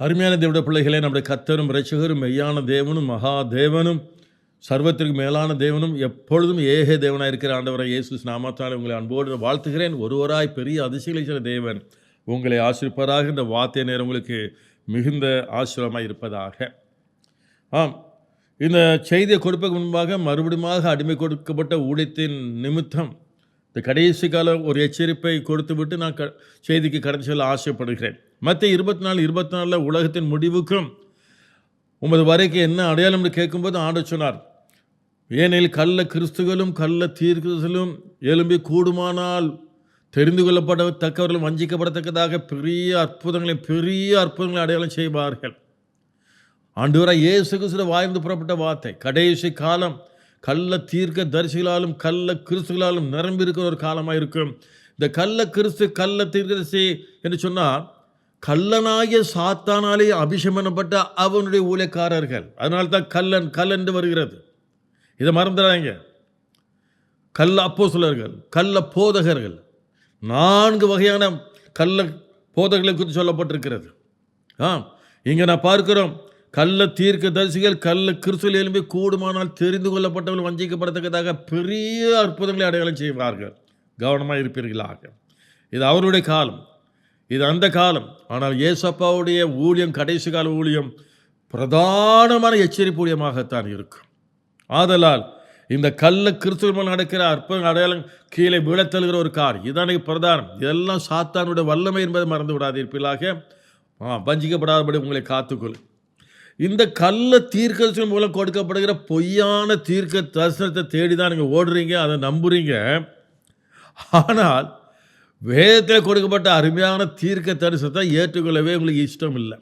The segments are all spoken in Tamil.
அருமையான தேவட பிள்ளைகளே நம்முடைய கத்தரும் ரட்சகரும் மெய்யான தேவனும் மகா தேவனும் சர்வத்திற்கு மேலான தேவனும் எப்பொழுதும் ஏக தேவனாக இருக்கிற ஆண்டவரை இயேசு நாமத்தால் உங்களை அன்போடு வாழ்த்துகிறேன். ஒருவராய் பெரிய அதிசயங்களை செய்த தேவன் உங்களை ஆசிரிப்பதாக இந்த வார்த்தை நேரம் உங்களுக்கு மிகுந்த ஆசிரமாக இருப்பதாக. ஆம் இந்த செய்தியை கொடுப்பதற்கு முன்பாக மறுபடியும் அடிமை கொடுக்கப்பட்ட ஊழியத்தின் நிமித்தம் இந்த கடைசி கால ஒரு எச்சரிப்பை கொடுத்துவிட்டு நான் க செய்திக்கு கடந்து செல்ல ஆசைப்படுகிறேன். மற்ற இருபத்தி நாலு இருபத்தி நாலில் உலகத்தின் முடிவுக்கும் உமது வரைக்கும் என்ன அடையாளம் என்று கேட்கும்போது ஆண்டு சொன்னார் ஏனெனில் கள்ள கிறிஸ்துகளும் கள்ள தீர்க்கதலும் எலும்பி கூடுமானால் தெரிந்து கொள்ளப்படத்தக்கவர்களும் வஞ்சிக்கப்படத்தக்கதாக பெரிய அற்புதங்களை பெரிய அற்புதங்களை அடையாளம் செய்வார்கள். ஆண்டவராக இயேசு கிறிஸ்து வாய்ந்து புறப்பட்ட வார்த்தை கடைசி காலம் கள்ள தீர்க்க தரிசிகளாலும் கள்ள கிறிஸ்துகளாலும் நிரம்பி இருக்கிற ஒரு காலமாக இருக்கும் இந்த கள்ள கிறிஸ்து கள்ள தீர்க்கதரிசி என்று சொன்னால் கள்ளனாகிய சாத்தானாலே அபிஷேகப்பட்ட அவனுடைய ஊழியக்காரர்கள். அதனால தான் கல்லன் கல்லன்று வருகிறது. இதை மறந்துடாங்க கள்ள அப்போஸ்தலர்கள் கள்ள போதகர்கள் நான்கு வகையான கள்ள போதகர்களை குறித்து சொல்லப்பட்டிருக்கிறது. ஆ இங்கே நான் பார்க்கிறோம். கள்ள தீர்க்க தரிசிகள் கள்ள கிறிஸ்துவில் எழும்பி கூடுமானால் தெரிந்து கொள்ளப்பட்டவர்கள் வஞ்சிக்கப்படத்தக்கதாக பெரிய அற்புதங்களை அடையாளம் செய்வார்கள். கவனமாக இருப்பீர்களாக. இது அவருடைய காலம். இது அந்த காலம். ஆனால் ஏசப்பாவுடைய ஊழியம் கடைசி கால ஊழியம் பிரதானமான எச்சரிப்பு ஊழியமாகத்தான் இருக்கும். ஆதலால் இந்த கள்ள கிறிஸ்துவ நடக்கிற அற்ப அடையாளம் கீழே விழத்தழுகிற ஒரு கார் இதானே பிரதானம். இதெல்லாம் சாத்தானுடைய வல்லமை என்பதை மறந்து விடாதீர்களாக. வஞ்சிக்கப்படாதபடி உங்களை காத்துக்கொள். இந்த கல்ல தீர்க்க மூலம் கொடுக்கப்படுகிற பொய்யான தீர்க்க தரிசனத்தை தேடி தான் நீங்கள் ஓடுறீங்க அதை நம்புறீங்க. ஆனால் வேதத்தில் கொடுக்கப்பட்ட அருமையான தீர்க்க தரிசனத்தை ஏற்றுக்கொள்ளவே உங்களுக்கு இஷ்டம் இல்லை.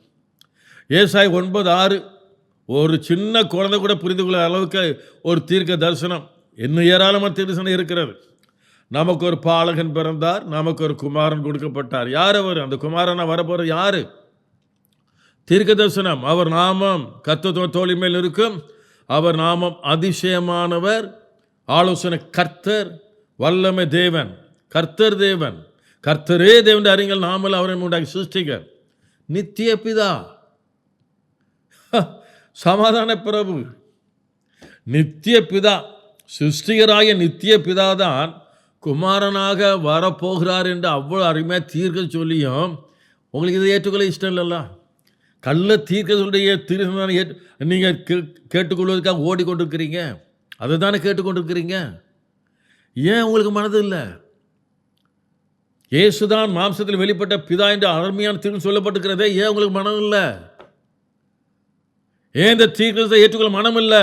ஏசாய் ஒன்பது ஆறு ஒரு சின்ன குழந்தை கூட புரிந்து கொள்ள அளவுக்கு ஒரு தீர்க்க தரிசனம் இன்னும் ஏராளமான தரிசனம் இருக்கிறது. நமக்கு ஒரு பாலகன் பிறந்தார் நமக்கு ஒரு குமாரன் கொடுக்கப்பட்டார். யார் அவர்? அந்த குமாரனை வரப்போகிற யார்? தீர்க்க தரிசனம் அவர் நாமம் கத்துவ தோழி மேல் இருக்கும். அவர் நாமம் அதிசயமானவர். ஆலோசனை கர்த்தர் வல்லமை தேவன் கர்த்தர் தேவன் கர்த்தரே தேவன் அறிஞர் நாமல் அவரை உண்டாக்கி சிருஷ்டிகர் நித்திய பிதா. சமாதான பிரபு. நித்திய பிதா. சிருஷ்டிகராய நித்திய பிதா தான் குமாரனாக வரப்போகிறார் என்று அவ்வளோ அருமையாக தீர்க்க சொல்லியும் உங்களுக்கு இதை ஏற்றுக்கொள்ள இஷ்டம் இல்லைல்ல? கள்ள தீர்க்க சொல்லிய ஏற்று நீங்கள் கே கேட்டுக்கொள்வதற்காக ஓடிக்கொண்டிருக்கிறீங்க. அதை தானே கேட்டுக்கொண்டிருக்கிறீங்க? ஏன் உங்களுக்கு மனது இல்லை? இயேசுதான் மாம்சத்தில் வெளிப்பட்ட பிதா என்று அருமையான தீர்வு சொல்லப்பட்டிருக்கிறதே. ஏன் உங்களுக்கு மனம் இல்லை? ஏன் இந்த தீர்க்கத்தை ஏற்றுக்கொள்ள மனம் இல்லை?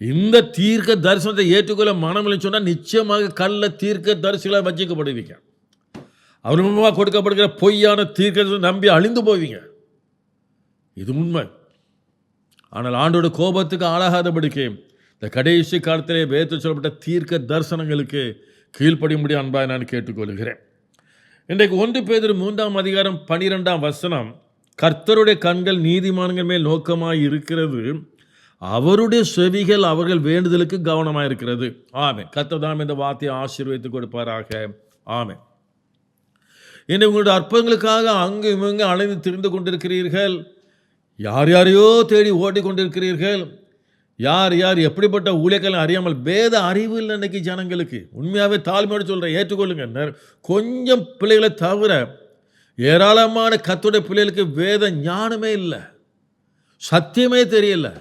இந்த தீர்க்க தரிசனத்தை ஏற்றுக்கொள்ள மனம் இல்லைன்னு சொன்னால் நிச்சயமாக கள்ள தீர்க்க தரிசிகளாக வஞ்சிக்கப்படுவீங்க. அவர் மூலமாக கொடுக்கப்படுகிற பொய்யான தீர்க்கத்தை நம்பி அழிந்து போவீங்க. இது உண்மை. ஆனால் ஆண்டோட கோபத்துக்கு ஆளாகாதபடிக்கு இந்த கடைசி காலத்திலே வேத்து சொல்லப்பட்ட தீர்க்க தரிசனங்களுக்கு கீழ்ப்படியும்படி அன்பாக நான் கேட்டுக்கொள்கிறேன். இன்றைக்கு ஒன்று பேதர் மூன்றாம் அதிகாரம் பனிரெண்டாம் வசனம் கர்த்தருடைய கண்கள் நீதிமான்கள் மேல் நோக்கமாக இருக்கிறது. அவருடைய செவிகள் அவர்கள் வேண்டுதலுக்கு கவனமாக இருக்கிறது. ஆமே கர்த்தர் தான் இந்த வார்த்தையை ஆசீர்வதித்து கொடுப்பாராக. ஆமே இன்று உங்களுடைய அற்புதங்களுக்காக அங்கு இங்கு அலைந்து திரிந்து கொண்டிருக்கிறீர்கள். யார் யாரையோ தேடி ஓடிக்கொண்டிருக்கிறீர்கள்? யார் யார் எப்படிப்பட்ட ஊழியர்கள் அறியாமல் வேத அறிவு இல்லை இன்றைக்கி ஜனங்களுக்கு? உண்மையாகவே தாழ்மையோடு சொல்கிறேன் ஏற்றுக்கொள்ளுங்க. கொஞ்சம் பிள்ளைகளை தவிர ஏராளமான கத்துடைய பிள்ளைகளுக்கு வேத ஞானமே இல்லை. சத்தியமே தெரியல.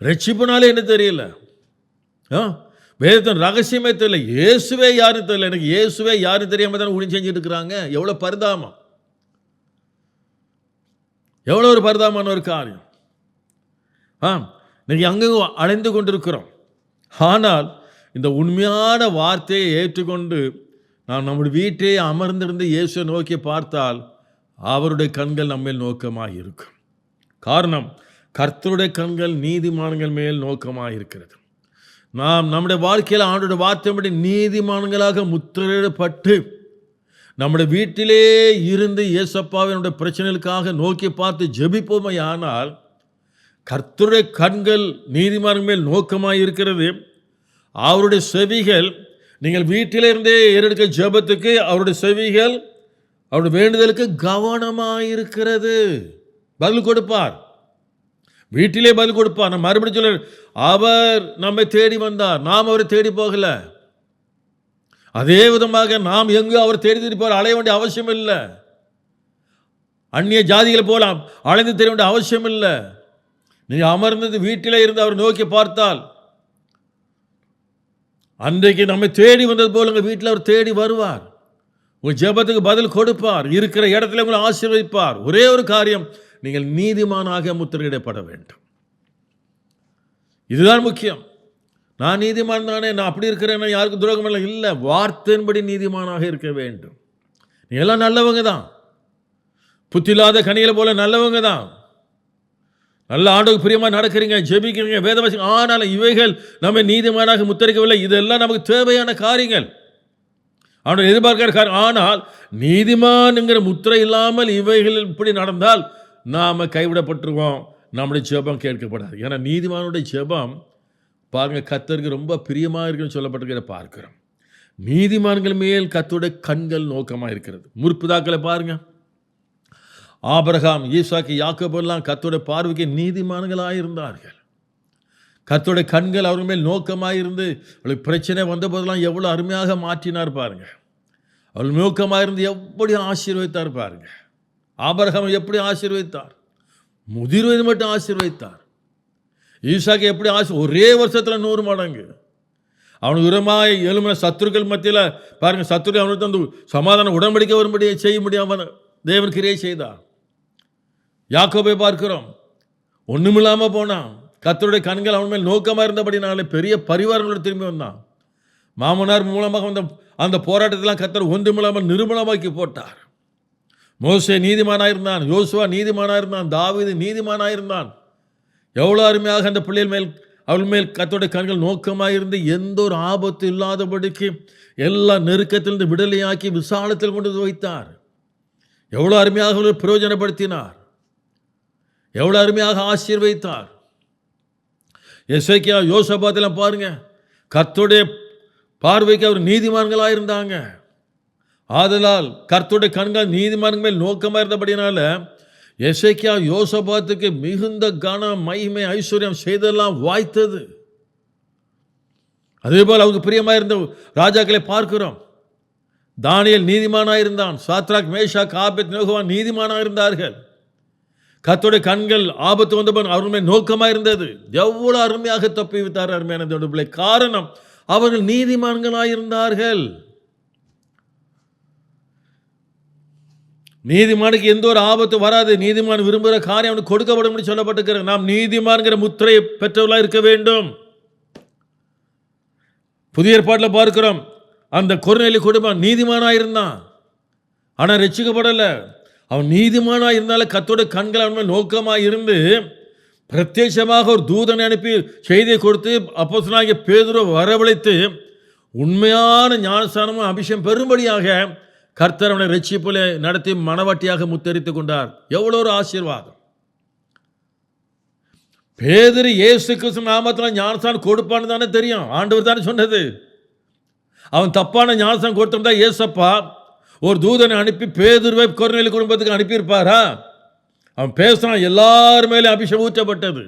ரட்சிப்புனாலே என்ன தெரியல? ஆ? வேதத்தின் ரகசியமே தெரியல. இயேசுவே யாருன்னு தெரியல. எனக்கு இயேசுவே யாருன்னு தெரியாமல் தானே ஊழியம் செஞ்சுட்டு இருக்கிறாங்க. எவ்வளோ பரிதாபம். எவ்வளோ ஒரு பரிதாபமான ஒரு காரியம். ஆ இன்னைக்கு அங்கங்க அலைந்து கொண்டிருக்கிறோம். ஆனால் இந்த உண்மையான வார்த்தையை ஏற்றுக்கொண்டு நாம் நம்முடைய வீட்டை அமர்ந்திருந்து இயேசுவை நோக்கி பார்த்தால் அவருடைய கண்கள் நம்மேல் நோக்கமாக இருக்கும். காரணம் கர்த்தருடைய கண்கள் நீதிமான்கள் மேல் நோக்கமாக இருக்கிறது. நாம் நம்முடைய வாழ்க்கையில் ஆண்டோட வார்த்தைப்படி நீதிமான்களாக முத்திரையிடப்பட்டு நம்முடைய வீட்டிலே இருந்து இயேசப்பாவினுடைய பிரச்சனைகளுக்காக நோக்கி பார்த்து ஜெபிப்போமே ஆனால் கர்த்தருடைய கண்கள் நீதிமான் மேல் நோக்கமாக இருக்கிறது அவருடைய செவிகள் நீங்கள் வீட்டிலிருந்தே ஏறெடுக்க ஜெபத்துக்கு அவருடைய செவிகள் அவருடைய வேண்டுதலுக்கு கவனமாக இருக்கிறது பதில் கொடுப்பார். வீட்டிலே பதில் கொடுப்பார். நான் மறுபடியும் சொல்ல அவர் நம்மை தேடி வந்தார். நாம் அவரை தேடி போகலை. அதே விதமாக நாம் எங்கேயோ அவர் தேடி தேடி போகிற அலைய வேண்டிய அவசியம் இல்லை அந்நிய ஜாதிகளை போலாம் அலைந்து தெரிய வேண்டிய அவசியம் இல்லை நீங்கள் அமர்ந்தது வீட்டிலே இருந்து அவர் நோக்கி பார்த்தால் அன்றைக்கு நம்மை தேடி வந்தது போல உங்கள் வீட்டில் அவர் தேடி வருவார். உங்கள் ஜெபத்துக்கு பதில் கொடுப்பார். இருக்கிற இடத்துல உங்களை ஆசீர்வதிப்பார். ஒரே ஒரு காரியம் நீங்கள் நீதிமானாக முத்திரையிடப்பட வேண்டும். இதுதான் முக்கியம். நான் நீதிமான் தானே நான் அப்படி இருக்கிறேன் யாருக்கும் துரோகம் இல்லை. இல்லை வார்த்தையின்படி நீதிமானாக இருக்க வேண்டும். நீ எல்லாம் நல்லவங்க தான். புத்தில்லாத கனிகளை போல நல்லவங்க தான். நல்ல ஆண்டுக்கு பிரியமாக நடக்கிறீங்க ஜெபிக்கிறீங்க வேதவாசி ஆனாலும் இவைகள் நம்ம நீதிமானாக முத்தரிக்கவில்லை. இதெல்லாம் நமக்கு தேவையான காரியங்கள். அவனை எதிர்பார்க்கிற காரியம். ஆனால் நீதிமான்ங்கிற முத்திரை இல்லாமல் இவைகள் இப்படி நடந்தால் நாம் கைவிடப்பட்டுருவோம் நம்முடைய ஜெபம் கேட்கப்படாது. ஏன்னா நீதிமானுடைய ஜெபம் பாருங்கள் கத்தருக்கு ரொம்ப பிரியமாக இருக்குன்னு சொல்லப்பட்டிருக்கிற பார்க்கிறோம். நீதிமான்கள் மேல் கத்தருடைய கண்கள் நோக்கமாக இருக்கிறது. முற்புதாக்களை பாருங்கள் ஆபரகாம் ஈசாக்கு யாக்கோபெல்லாம் கத்தோடைய பார்வைக்கு நீதிமான்களாக இருந்தார்கள். கத்தோடைய கண்கள் அவர் மேல் நோக்கமாக இருந்து அவளுக்கு பிரச்சனை வந்த போதெல்லாம் எவ்வளோ அருமையாக மாற்றினார் பாருங்க. அவள் நோக்கமாக இருந்து எப்படி ஆசீர்வதித்தார் பாருங்க. ஆபரகம் எப்படி ஆசீர்வதித்தார்? முதிர்வயது மட்டும் ஆசீர்வதித்தார். ஈசாக்கு எப்படி ஆசை ஒரே வருஷத்தில் நூறு மடங்கு. அவனுக்கு விரமாய் எழுமின சத்துருக்கள் மத்தியில் பாருங்க சத்துரு அவனுக்கு வந்து சமாதான உடன்படிக்கை வரும்படியே செய்ய முடியாமல் தேவன் கிரியை செய்தார். யாக்கோபை பார்க்கிறோம். ஒன்றுமில்லாமல் போனான். கத்தருடைய கண்கள் அவன் மேல் நோக்கமாக இருந்தபடினாலே பெரிய பரிவாரங்களோடு திரும்பி வந்தான். மாமனார் மூலமாக வந்த அந்த போராட்டத்தெல்லாம் கத்தர் ஒன்றுமில்லாமல் நிர்மலமாக்கி போட்டார். மோசே நீதிமானாக இருந்தான் யோசுவா நீதிமானாக இருந்தான் தாவீது நீதிமானாக இருந்தான் எவ்வளோ அருமையாக அந்த பிள்ளைகள் மேல் அவள் மேல் கத்தோடைய கண்கள் நோக்கமாக இருந்து எந்த ஒரு ஆபத்து இல்லாதபடிக்கு எல்லா நெருக்கத்திலிருந்து விடுதலையாக்கி விசாலத்தில் கொண்டு வைத்தார். எவ்வளோ அருமையாக அவர்களை பிரயோஜனப்படுத்தினார். எவ்வளோ அருமையாக ஆசீர்வைத்தார் எஸ்ஐக்கியா யோசபாத்தெல்லாம் பாருங்க. கர்த்துடைய பார்வைக்கு அவர் நீதிமான்களாக இருந்தாங்க. ஆதலால் கர்த்துடைய கண்கள் நீதிமான்கள் மேல் நோக்கமாக இருந்தபடினால எசைக்கியா யோசபாத்துக்கு மிகுந்த கன மகிமை ஐஸ்வர்யம் செய்தெல்லாம் வாய்த்தது. அதேபோல் அவங்க பிரியமாக இருந்த ராஜாக்களை பார்க்கிறோம். தானியல் நீதிமானாக இருந்தான். சாத்ராக் மேஷா காபெத் நோகுவான் நீதிமானாக இருந்தார்கள். கத்தோடைய கண்கள் ஆபத்து வந்தபோது அவர் நோக்கமாக இருந்தது. எவ்வளோ அருமையாக தப்பி வித்தார் அருமையான பிள்ளை காரணம் அவர்கள் நீதிமான்களாக இருந்தார்கள். நீதிமானுக்கு எந்த ஒரு ஆபத்து வராது. நீதிமான் விரும்புகிற காரியம் அவனுக்கு கொடுக்கப்படும் சொல்லப்பட்டிருக்கிற நாம் நீதிமான்கிற முத்திரையை பெற்றவர்களாக இருக்க வேண்டும். புதிய ஏற்பாட்டில் பார்க்கிறோம். அந்த கொரோனேலி குடும்பம் நீதிமானாக இருந்தான். ஆனால் ரசிக்கப்படலை. அவன் நீதிமானாக இருந்தாலும் கத்தோட கண்கள் அவன் நோக்கமாக இருந்து பிரத்யட்சமாக ஒரு தூதனை அனுப்பி செய்தியை கொடுத்து அப்போஸ்தலனாகிய பேதுரை வரவழைத்து உண்மையான ஞானஸ்தானமும் அபிஷேகம் பெறும்படியாக கர்த்தர் அவனை ரட்சிப்பில் நடத்தி மனவாட்டியாக முத்தரித்து கொண்டார். எவ்வளோ ஒரு ஆசீர்வாதம். பேதரு இயேசு கிறிஸ்து நாமத்தில் ஞானசான் கொடுப்பான்னு தானே தெரியும். ஆண்டவர் தானே சொன்னது. அவன் தப்பான ஞானஸ்தானம் கொடுத்திருந்தா ஏசப்பா ஒரு தூதனை அனுப்பி பேதுருவை கொரோனேலி குடும்பத்துக்கு அனுப்பியிருப்பாரா? அவன் பேசுகிறான் எல்லார் மேலே அபிஷேகம் ஊற்றப்பட்டது.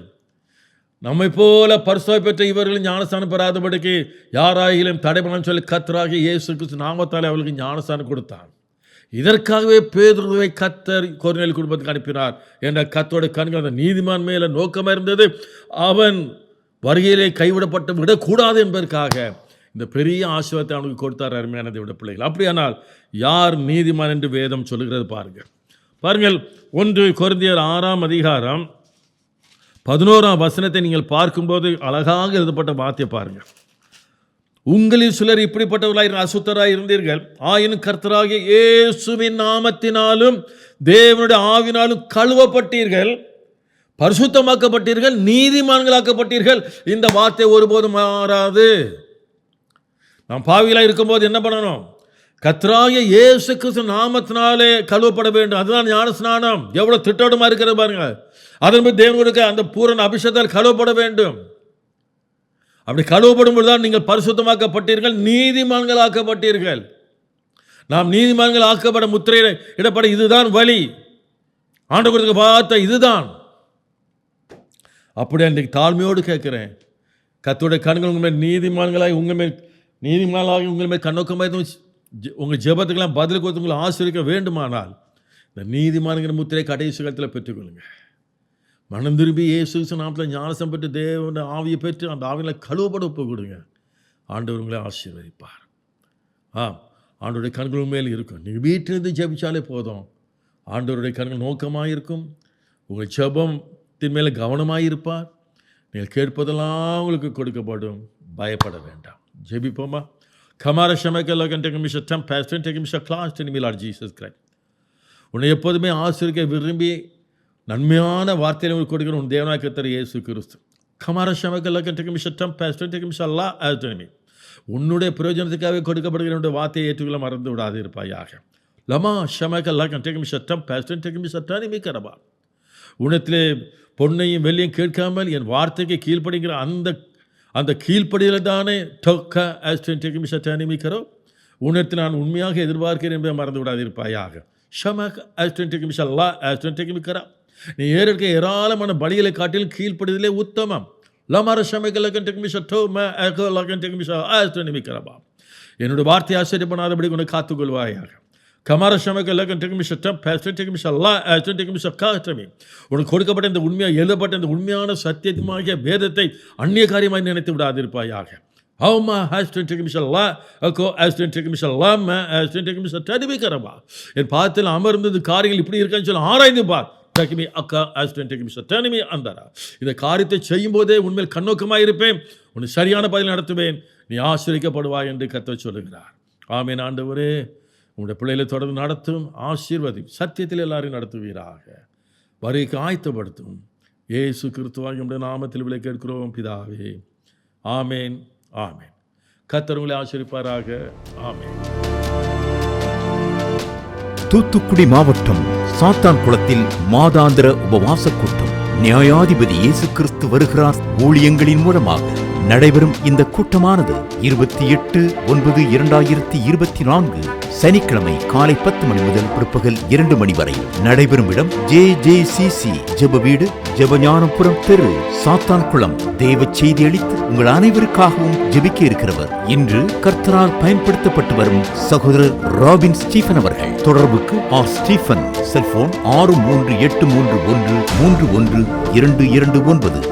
நம்மை போல பரிசோ பெற்ற இவர்கள் ஞானஸ்தானம் பெறாதபடிக்கு யாராயிலும் தடைபலம் சொல்லி கத்தராகி இயேசு கிறிஸ்து நாமத்தாலே அவர்களுக்கு ஞானஸ்தானம் கொடுத்தான். இதற்காகவே பேதுருவை கத்தர் கொரோனேலி குடும்பத்துக்கு அனுப்பினார் என்ற கத்தோட கண்கள் அந்த நீதிமான் மேல நோக்கமாக இருந்தது. அவன் வருகையிலே கைவிடப்பட்டு விடக்கூடாது என்பதற்காக இந்த பெரிய ஆசிரியத்தை அவனுக்கு கொடுத்தார் அருமையான விட பிள்ளைகள். அப்படியானால் யார் நீதிமான் என்று வேதம் சொல்லுகிறது பாருங்கள். பாருங்கள் ஒன்று கொரிந்தியர் ஆறாம் அதிகாரம் பதினோராம் வசனத்தை நீங்கள் பார்க்கும்போது அழகாக எழுதப்பட்ட வார்த்தையை பாருங்கள். உங்களில் சிலர் இப்படிப்பட்டவர்களாய் அசுத்தராய் இருந்தீர்கள். ஆயினும் கர்த்தராகிய இயேசுவின் நாமத்தினாலும் தேவனுடைய ஆவினாலும் கழுவப்பட்டீர்கள். பரிசுத்தமாக்கப்பட்டீர்கள். நீதிமான்களாக்கப்பட்டீர்கள். இந்த வார்த்தை ஒருபோதும் மாறாது. நாம் பாவிகளாக இருக்கும்போது என்ன பண்ணணும்? கத்ராய இயேசு கிறிஸ்து நாமத்தினாலே கழுவப்பட வேண்டும். அதுதான் ஞான ஸ்நானம் எவ்வளோ திட்டோட்டமாக இருக்கிறது பாருங்கள். அதன் தேவனுக்கு அந்த பூரண அபிஷேகத்தால் கழுவப்பட வேண்டும். அப்படி கழுவப்படும் தான் நீங்கள் பரிசுத்தமாக்கப்பட்டீர்கள் நீதிமான்களாக்கப்பட்டீர்கள். நாம் நீதிமான்கள் ஆக்கப்பட முத்திரையிட இடப்பட இதுதான் வழி. ஆண்டவருக்கு பார்த்த இதுதான். அப்படி அன்றைக்கு தாழ்மையோடு கேட்குறேன். கத்துடைய கண்கள் உங்கள் மேல் நீதிமான்களாய் உங்கள் மேல் நீதிமான்களாகி உங்கள் மேல் கண்ணோக்கமாக ஜெ- உங்கள் ஜெபத்துக்கெல்லாம் பதில் கொடுத்து உங்களை ஆசிரியர்க்க வேண்டுமானால் இந்த நீதிமான்கிற முத்திரை கடைசி காலத்தில் பெற்றுக்கொள்ளுங்கள். மனம் திரும்பி இயேசு நாமத்தில் ஞானசம் பெற்று தேவன ஆவியை பெற்று அந்த ஆவியில் கழுவப்பட ஒப்பு கொடுங்க. ஆண்டவர் உங்களை ஆசீர்வதிப்பார். ஆ ஆண்டோடைய கண்கள் மேல் இருக்கும். நீங்கள் வீட்டிலிருந்து ஜெபிச்சாலே போதும். ஆண்டவருடைய கண்கள் நோக்கமாக இருக்கும் உங்கள் ஜெபத்தின் மேலே கவனமாக இருப்பார் நீங்கள் கேட்பதெல்லாம் உங்களுக்கு கொடுக்கப்படும். பயப்பட வேண்டாம். ஜெபிப்போமா? கமார ஷமக்கல்ல கண்டெக் மிஷ டம் பேஸ்டன் டெக் மிஷ கிளாஸ் டென் மிலார் ஜீசஸ் கிரைஸ்ட் உன்னை எப்போதுமே ஆசிரிக்க விரும்பி நன்மையான வார்த்தைகளை உங்களுக்கு கொடுக்கிற உன் தேவனாய் கத்தர் இயேசு கிறிஸ்து. கமார ஷமக்கல்ல கண்டெக் மிஷ டம் பேஸ்டன் ஆஸ்டனமி உன்னுடைய பிரயோஜனத்துக்காகவே கொடுக்கப்படுகிற உன்னுடைய வார்த்தையை ஏற்றுக்கொள்ள மறந்து விடாது இருப்பாயாக லமா ஷமக்கல்ல கண்டெக் மிஷ டம் பேஸ்டன் டெக் கரபா உனத்திலே பொன்னையும் வெள்ளியும் கேட்காமல் என் வார்த்தைக்கு கீழ்ப்படுகிற அந்த அந்த கீழ்ப்படியில் தானே டொக்க ஆஸ்டன் சட்டானிமிக்கிறோ உணர்த்தி நான் உண்மையாக எதிர்பார்க்கிறேன் என்பதை மறந்து விடாதிருப்பாயாக. ஷமக் ஆஸ்டன் டெக்கிமிஷ் அல்லா ஆஸ்டன் நீ ஏறெடுக்க ஏராளமான பலிகளை காட்டில் கீழ்ப்படிதலே உத்தமம். லமர ஷமக்கலக்கன் டெக்கிமிஷ டோ மே லக்கன் டெக்கிமிஷ ஆஸ்டன் நிமிக்கிறபா என்னுடைய வார்த்தை ஆச்சரியப்படாதபடி உன்னை காத்துக்கொள்வாயாக. கமார ஷமக்க லக்கன் டெக்மிஷ டம் பேஸ்டன் டெக்மிஷ அல்லா ஆஸ்டன் டெக்மிஷ காற்றமே உனக்கு கொடுக்கப்பட்ட இந்த உண்மையாக எழுதப்பட்ட இந்த உண்மையான சத்தியமாகிய வேதத்தை அந்நிய காரியமாக நினைத்து விடாதிருப்பாயாக. ஹவுமா ஹாஸ்டன் டெக்மிஷ அல்லா அக்கோ ஆஸ்டன் டெக்மிஷ அல்லாம் ஆஸ்டன் டெக்மிஷ தடுவிக்கிறவா என் பாதத்தில் அமர்ந்தது காரியங்கள் இப்படி இருக்கான்னு சொல்லி ஆராய்ந்து பார். டெக்மி அக்கா ஆஸ்டன் டெக்மிஷ தனிமி அந்தாரா இந்த காரியத்தை செய்யும் போதே உண்மையில் கண்ணோக்கமாக இருப்பேன். உன்னை சரியான பதில் நடத்துவேன். நீ ஆசிரிக்கப்படுவாய் என்று கத்த சொல்லுகிறார். ஆமேன் ஆண்டவரே. உங்களுடைய பிள்ளைகளை தொடர்ந்து நடத்தும் ஆசீர்வதி சத்தியத்தில் எல்லாரையும் நடத்துவீராக. வருகைக்கு ஆயத்தப்படுத்தும் ஏசு கிறிஸ்துவாகி நம்முடைய நாமத்தில் விலை கேட்கிறோம் பிதாவே. ஆமேன் ஆமேன். கர்த்தர் உங்களை ஆசிரிப்பாராக ஆமேன். தூத்துக்குடி மாவட்டம் சாத்தான் குளத்தில் மாதாந்திர உபவாச கூட்டம். நியாயாதிபதி இயேசு கிறிஸ்து வருகிறார் ஊழியங்களின் மூலமாக. நடைபெறும் இந்த கூட்டமானது இருபத்தி எட்டு ஒன்பது இரண்டாயிரத்தி இருபத்தி நான்கு சனிக்கிழமை காலை பத்து மணி முதல் பிற்பகல் இரண்டு மணி வரை நடைபெறும் இடம் ஜே ஜே சி சி ஜெப வீடு ஜெபஞானபுரம் தெரு சாத்தான்குளம். தேவ செய்தி அளித்து உங்கள் அனைவருக்காகவும் ஜெபிக்க இருக்கிறவர். இன்று கர்த்தரால் பயன்படுத்தப்பட்டு வரும் சகோதரர் ராபின் ஸ்டீஃபன் அவர்கள். தொடர்புக்கு ஆர் ஸ்டீஃபன். செல்போன் ஆறு மூன்று எட்டு மூன்று ஒன்று மூன்று ஒன்று இரண்டு இரண்டு ஒன்பது.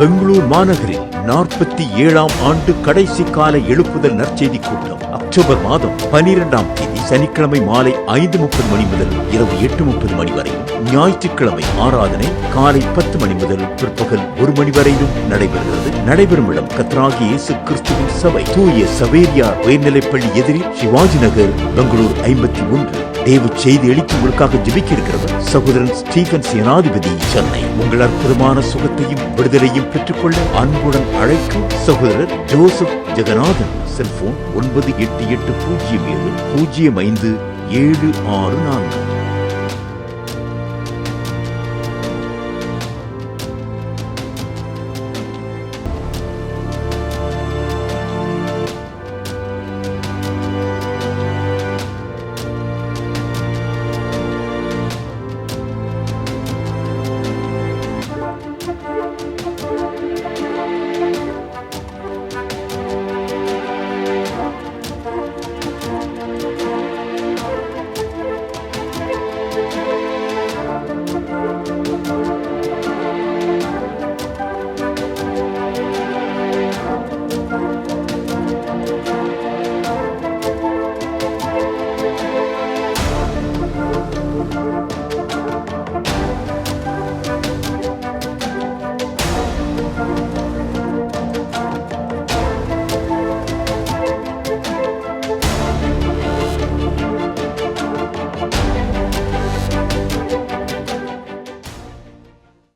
பெங்களூர் மாநகரில் நாற்பத்தி ஏழாம் ஆண்டு கடைசி கால எழுப்புதல் நற்செய்தி கூட்டம். அக்டோபர் மாதம் பனிரெண்டாம் தேதி சனிக்கிழமை மாலை ஐந்து முப்பது மணி முதல் இரவு எட்டு முப்பது மணி வரை. ஞாயிற்றுக்கிழமை ஆராதனை காலை பத்து மணி முதல் பிற்பகல் ஒரு மணி வரையிலும் நடைபெறுகிறது. நடைபெறும் இடம் கத்ராகி இயேசு கிறிஸ்துவின் சபை. தூய சவேரியார் உயர்நிலைப்பள்ளி எதிரில் சிவாஜி நகர் பெங்களூர் ஐம்பத்தி ஒன்று. தேவ செய்தி அளித்து உங்களுக்காக ஜபிக்க இருக்கிறவர் சகோதரன் ஸ்டீபன் சேனாதிபதி சென்னை. உங்கள் அற்புதமான சுகத்தையும் விடுதலையும் பெற்றுக்கொள்ள அன்புடன் அழைக்கும் சகோதரர் ஜோசப் ஜெகநாதன். செல்போன் ஒன்பது எட்டு எட்டு பூஜ்ஜியம் ஏழு பூஜ்ஜியம் ஐந்து ஏழு ஆறு நான்கு.